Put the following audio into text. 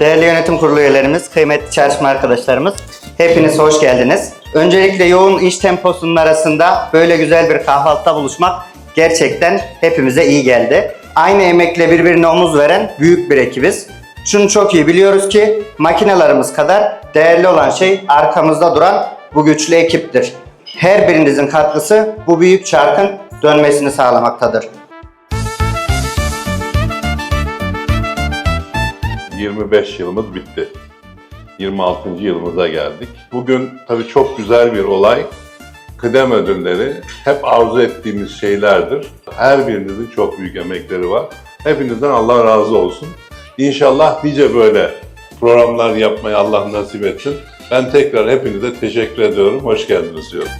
Değerli yönetim kurulu üyelerimiz, kıymetli çalışma arkadaşlarımız, hepiniz hoş geldiniz. Öncelikle yoğun iş temposunun arasında böyle güzel bir kahvaltıda buluşmak gerçekten hepimize iyi geldi. Aynı emekle birbirine omuz veren büyük bir ekibiz. Şunu çok iyi biliyoruz ki makinelerimiz kadar değerli olan şey arkamızda duran bu güçlü ekiptir. Her birinizin katkısı bu büyük çarkın dönmesini sağlamaktadır. 25 yılımız bitti. 26. yılımıza geldik. Bugün tabii çok güzel bir olay. Kıdem ödülleri hep arzu ettiğimiz şeylerdir. Her birinizin çok büyük emekleri var. Hepinizden Allah razı olsun. İnşallah nice böyle programlar yapmayı Allah nasip etsin. Ben tekrar hepinize teşekkür ediyorum. Hoş geldiniz diyorum.